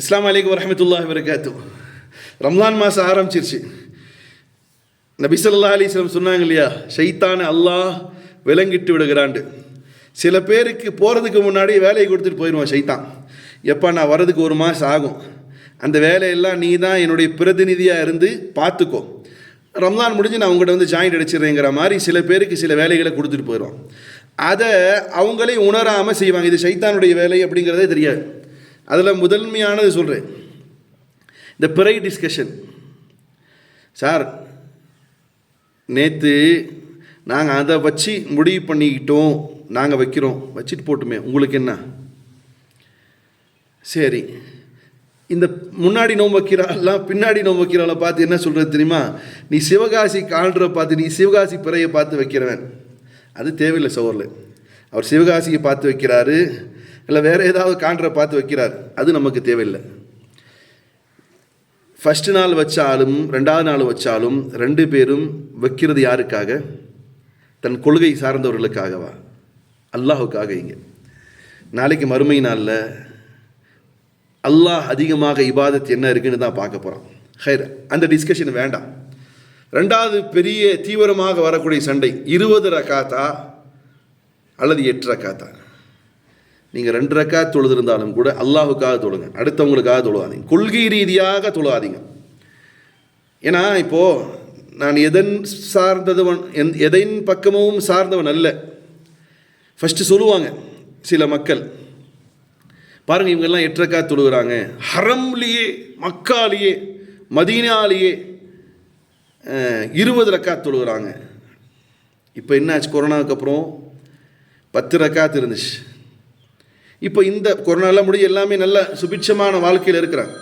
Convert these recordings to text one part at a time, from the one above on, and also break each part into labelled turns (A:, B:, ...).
A: இஸ்லாம் வலைக்கம் வரமத்துல்லா வரகாத்து ரம்லான் மாதம் ஆரம்பிச்சிருச்சு. நபிசல்லா ஸல்லல்லாஹு சொன்னாங்க இல்லையா ஷைத்தான அல்லாஹ் விலங்கிட்டு விடுகிறாண்டு சில பேருக்கு போகிறதுக்கு முன்னாடி வேலையை கொடுத்துட்டு போயிடுவான் ஷைத்தான். எப்பா நான் வர்றதுக்கு ஒரு மாதம் ஆகும். அந்த வேலையெல்லாம் நீ தான் என்னுடைய பிரதிநிதியாக இருந்து பார்த்துக்கோ. ரம்லான் முடிஞ்சு நான் உங்கள்கிட்ட வந்து ஜாயிண்ட் அடிச்சிடுறேங்கிற மாதிரி சில பேருக்கு சில வேலைகளை கொடுத்துட்டு போயிடுவான். அதை அவங்களே உணராமல் செய்வாங்க. இது ஷைத்தானுடைய வேலை அப்படிங்கிறதே தெரியாது. அதில் முதன்மையானது சொல்கிறேன் இந்த பிறை டிஸ்கஷன் சார் நேற்று நாங்கள் அதை வச்சு முடிவு பண்ணிக்கிட்டோம். நாங்கள் வைக்கிறோம். வச்சுட்டு போட்டுமே. உங்களுக்கு என்ன? சரி. இந்த முன்னாடி நோம்பு வைக்கிறாள்லாம் பின்னாடி நோம்பு வைக்கிறாள பார்த்து என்ன சொல்கிறது தெரியுமா? நீ சிவகாசி கால்ற பார்த்து நீ சிவகாசி பிறையை பார்த்து வைக்கிறவன். அது தேவையில்லை சோரில் அவர் சிவகாசியை பார்த்து வைக்கிறாரு. இல்லை வேறு ஏதாவது காண்ற பார்த்து வைக்கிறார். அது நமக்கு தேவையில்லை. ஃபஸ்ட்டு நாள் வச்சாலும் ரெண்டாவது நாள் வச்சாலும் ரெண்டு பேரும் வைக்கிறது யாருக்காக? தன் கொள்கை சார்ந்தவர்களுக்காகவா? அல்லாஹுக்காக இங்கே. நாளைக்கு மறுமை நாளில் அல்லாஹ் அதிகமாக இபாதத் என்ன இருக்குன்னு தான் பார்க்க போகிறோம் ஹைர் அந்த டிஸ்கஷன் வேண்டாம். ரெண்டாவது பெரிய தீவிரமாக வரக்கூடிய சண்டை இருபது ரக்காத்தா அல்லது எட்டு ரக்காத்தா? நீங்கள் ரெண்டு ரக்கா தொழுதிருந்தாலும் கூட அல்லாஹுக்காக தொழுங்க. அடுத்தவங்களுக்காக தொழுவாதீங்க. கொள்கை ரீதியாக தொழுவாதீங்க. ஏன்னா இப்போது நான் எதன் சார்ந்ததுவன் எந் எதன் பக்கமும் சார்ந்தவன் அல்ல. ஃபஸ்ட்டு சொல்லுவாங்க சில மக்கள். பாருங்கள் இவங்கெல்லாம் எட்டரைக்கா தொழுகிறாங்க. ஹரம்லேயே மக்காலேயே மதீனாலேயே இருபது ரக்கா தொழுகிறாங்க. இப்போ என்னாச்சு? கொரோனாவுக்கு அப்புறம் பத்து ரக்காத்து இருந்துச்சு. இப்போ இந்த கொரோனாலாம் முடிஞ்சு எல்லாமே நல்ல சுபிட்சமான வாழ்க்கையில் இருக்கிறாங்க.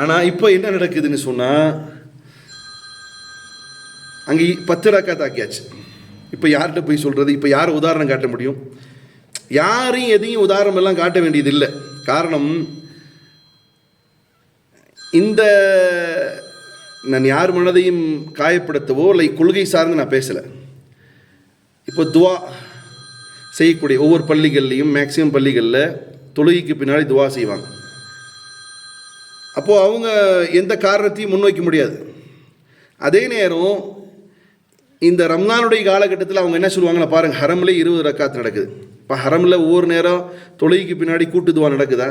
A: ஆனால் இப்போ என்ன நடக்குதுன்னு சொன்னால் அங்கே பத்து ரக்கா தாக்கியாச்சு இப்போ யார்கிட்ட போய் சொல்கிறது இப்போ யார் உதாரணம் காட்ட முடியும்? யாரையும் எதையும் உதாரணம் எல்லாம் காட்ட வேண்டியது இல்லை காரணம் இந்த நான் யார் மனதையும் காயப்படுத்தவோ இல்லை கொள்கை சார்ந்து நான் பேசலை. இப்போ துவா செய்யக்கூடிய ஒவ்வொரு பள்ளிகள்லையும் மேக்சிமம் பள்ளிகளில் தொழுகைக்கு பின்னாடி துவா செய்வாங்க. அப்போது அவங்க எந்த காரணத்தையும் முன்வைக்க முடியாது. அதே நேரம் இந்த ரம்லானுடைய காலகட்டத்தில் அவங்க என்ன சொல்லுவாங்களா பாருங்கள் ஹரமில் இருபது ரக்காத்து நடக்குது. இப்போ ஹரமில் ஒவ்வொரு நேரம் தொழுகைக்கு பின்னாடி கூட்டுதுவா நடக்குதா?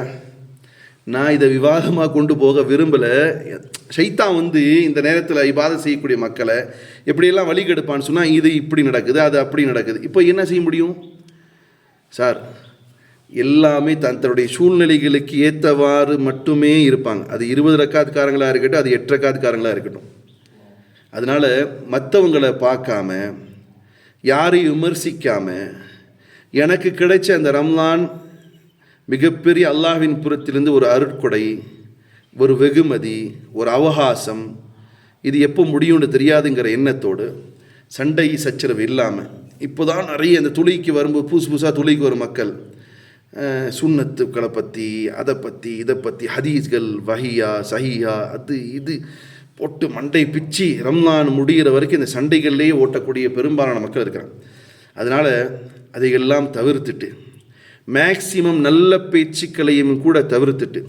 A: நான் இதை விவாதமாக கொண்டு போக விரும்பலை. சைத்தான் வந்து இந்த நேரத்தில் இபாதை செய்யக்கூடிய மக்களை எப்படியெல்லாம் வழி கெடுப்பான்னு சொன்னால் இது இப்படி நடக்குது அது அப்படி நடக்குது. இப்போ என்ன செய்ய முடியும்? சார் எல்லாமே தன் தன்னுடைய சூழ்நிலைகளுக்கு ஏற்றவாறு மட்டுமே இருப்பாங்க. அது இருபது ரக்காத்துக்காரங்களாக இருக்கட்டும் அது எட்டு ரக்காத்துக்காரங்களாக இருக்கட்டும். அதனால் மற்றவங்களை பார்க்காம யாரையும் விமர்சிக்காமல் எனக்கு கிடைச்ச அந்த ரம்லான் மிகப்பெரிய அல்லாஹ்வின் புறத்திலிருந்து ஒரு அருட்கொடை ஒரு வெகுமதி ஒரு அவகாசம் இது எப்போ முடியும்னு தெரியாதுங்கிற எண்ணத்தோடு சண்டை சச்சரவு இல்லாமல் இப்போ தான் நிறைய இந்த துளிக்கு வரும்போது புதுசு புதுசாக துளிக்கு வரும் மக்கள். சுண்ணத்துக்களை பற்றி அதை பற்றி இதை பற்றி ஹதீஸ்கள் வஹியா சஹியா அது இது போட்டு மண்டை பிச்சு ரம்லான் முடிகிற வரைக்கும் இந்த சண்டைகள்லேயே ஓட்டக்கூடிய பெரும்பாலான மக்கள் இருக்கிறாங்க. அதனால் அதையெல்லாம் தவிர்த்துட்டு மேக்சிமம் நல்ல பேச்சுக்களையும் கூட தவிர்த்துட்டு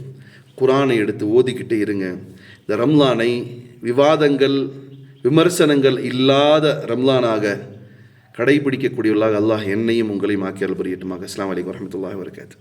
A: குரானை எடுத்து ஓதிக்கிட்டே இருங்க. இந்த ரம்லானை விவாதங்கள் விமர்சனங்கள் இல்லாத ரம்லானாக கடைபிடிக்கக்கூடியவர்களாக அல்லாஹ் என்னையும் உங்களையும் ஆக்கியால் புரியட்டுமாக. அஸ்லாம் வலைக்கம் வரமத்துல்லாஹ் வரகாத்து